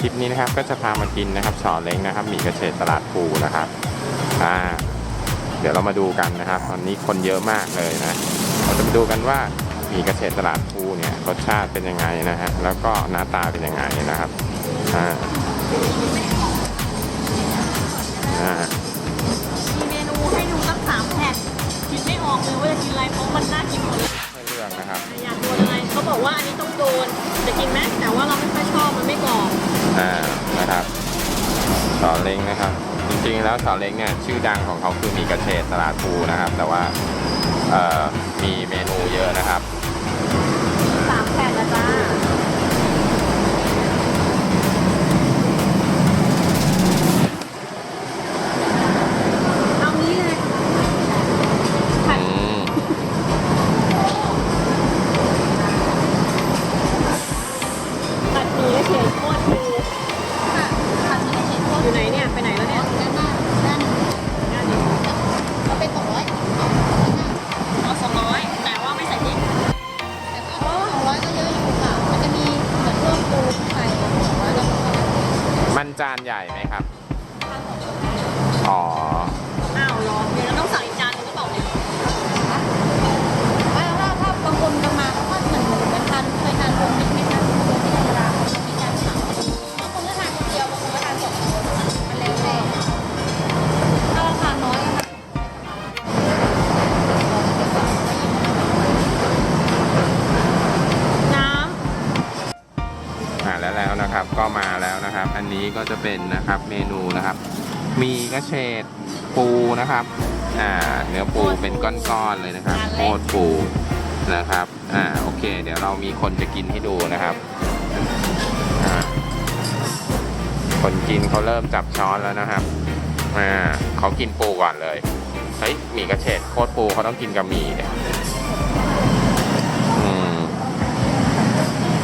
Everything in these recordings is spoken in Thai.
คลิปนี้นะครับก็จะพามากินนะครับสอนเล้งนะครับหมี่กระเฉดตลาดภูนะครับอ่าเดี๋ยวเรามาดูกันนะครับ ตอนนี้คนเยอะมากเลยนะ เราจะมาดูกันว่าหมี่กระเฉดตลาดภูเนี่ยรสชาติเป็นยังไงนะฮะแล้วก็หน้าตาเป็นยังไงนะครับอ่าอ่ามีเมนูให้ดูตั้งสามแผ่นคิดไม่ออกเลยว่าจะกินอะไรเพราะมันน่ากินหมดเลยให้เลือกนะครับอยากโดนอะไรเขาบอกว่าอันนี้ต้องโดนจะกินไหม อ่านะครับสอนเล้งนะครับ จริงๆแล้วสอนเล้งเนี่ยชื่อดังของเขาคือมีกระเฉดตลาดภูนะครับ แต่ว่าเอ่อ จานใหญ่ไหมครับ อ๋อ อ้าวเหรอเดี๋ยวเราต้องสั่งอีกจานหนึงก็บอกเนี่ยถ้าถ้าถ้าบางคนจะมาเขาก็เหมือนเหมือนทานเคยทานรวมมิตรไหมคะรวมมิตรธรรมดามีการสั่งบางคนก็ทานคนเดียวบางคนก็ทานสองคนมันแล้วแต่ถ้าเราทานน้อยก็ทานน้อ่าแล้วแล้วนะครับก็มา อันนี้ก็จะเป็นนะครับเมนูนะครับ มีกระเฉดปูนะครับอ่าเนื้อปูเป็นก้อนๆเลยนะครับโคตรปูนะครับอ่าโอเค เดี๋ยวเรามีคนจะกินให้ดูนะครับอ่าคนกินเขาเริ่มจับช้อนแล้วนะครับอ่าเขากินปูก่อนเลยเฮ้ยหมี่กระเฉดโคตรปูเขาต้องกินกับหมี่เนี่ยอืม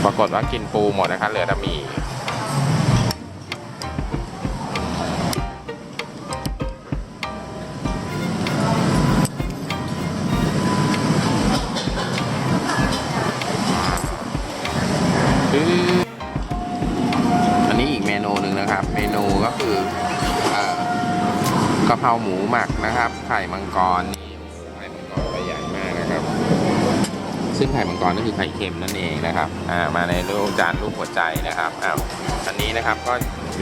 ปรากฏว่ากินปูหมดนะครับเหลือแต่หมี่ กะเพราหมูหมักนะครับ ไข่มังกรนี่ไข่มังกรใบใหญ่มากนะครับ ซึ่งไข่มังกรก็คือไข่เค็มนั่นเองนะครับอ่ามาในรูปจานรูปหัวใจนะครับอ้าวอันนี้นะครับก็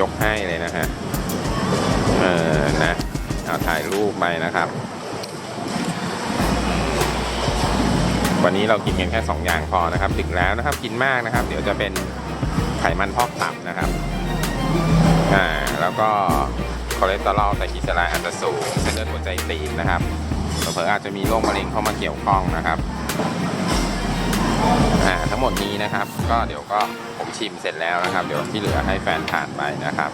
ยกให้เลยนะฮะเออนะเอาถ่ายรูปไปนะครับ วันนี้เรากินกันแค่ 2 อย่างพอนะครับดึกแล้วนะครับกินมากนะครับ เดี๋ยวจะเป็นไขมันพอกตับนะครับอ่าแล้วก็ คอเลสเตอรอลแต่กลีเซอไรด์อาจจะสูงเส้นเลือดหัวใจตีบนะครับเผลออาจจะมีโรคมะเร็งเข้ามาเกี่ยวข้องนะครับทั้งหมดนี้นะครับ ก็เดี๋ยวก็ผมชิมเสร็จแล้วนะครับ เดี๋ยวที่เหลือให้แฟนทานไปนะครับ